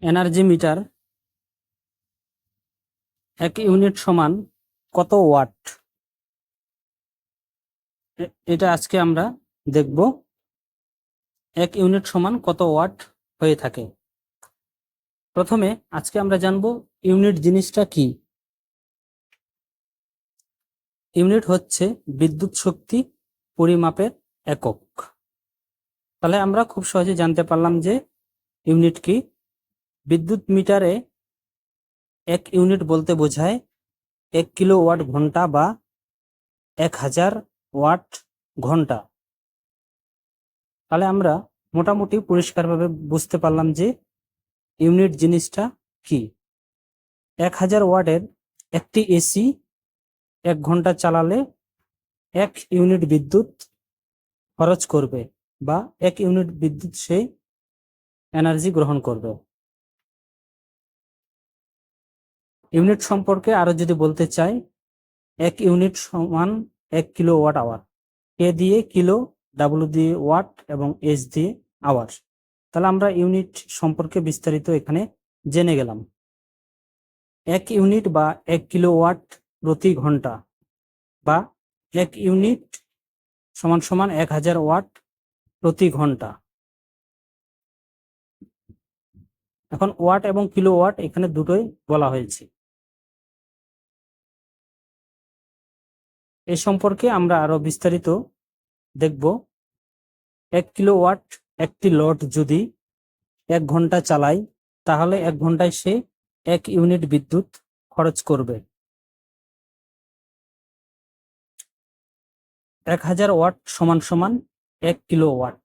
Energy meter এক unit সমান কত ওয়াট? এটা আজকে আমরা দেখব। এক ইউনিট সমান কত ওয়াট হয়ে থাকে? প্রথমে আজকে আমরা জানব ইউনিট জিনিসটা কি। ইউনিট হচ্ছে বিদ্যুৎ শক্তি পরিমাপের একক। তাহলে আমরা খুব সহজে জানতে পারলাম যে ইউনিট কি। বিদ্যুৎ মিটারে এক ইউনিট বলতে বোঝায় এক কিলো ওয়াট ঘণ্টা বা এক হাজার ওয়াট ঘণ্টা। তাহলে আমরা মোটামুটি পরিষ্কারভাবে বুঝতে পারলাম যে ইউনিট জিনিসটা কি। এক হাজার ওয়াটের একটি এসি এক ঘণ্টা চালালে এক ইউনিট বিদ্যুৎ খরচ করবে বা এক ইউনিট বিদ্যুৎ সেই এনার্জি গ্রহণ করবে। ইউনিট সম্পর্কে আরও যদি বলতে চাই, এক ইউনিট সমান এক কিলো ওয়াট আওয়ার। কে দিয়ে কিলো ডাব্লু দিয়ে ওয়াট এবং এস দিয়ে আওয়ার। তাহলে আমরা ইউনিট সম্পর্কে বিস্তারিত এখানে জেনে গেলাম। এক ইউনিট বা এক কিলো ওয়াট প্রতি ঘণ্টা বা এক ইউনিট সমান সমান এক হাজার ওয়াট প্রতি ঘণ্টা। এখন ওয়াট এবং কিলো ওয়াট এখানে দুটোই বলা হয়েছে। এ সম্পর্কে আমরা আরও বিস্তারিত দেখব। এক কিলো ওয়াট একটি লট যদি এক ঘণ্টা চালায়, তাহলে এক ঘন্টায় সে এক ইউনিট বিদ্যুৎ খরচ করবে। এক হাজার ওয়াট সমান সমান এক কিলো ওয়াট।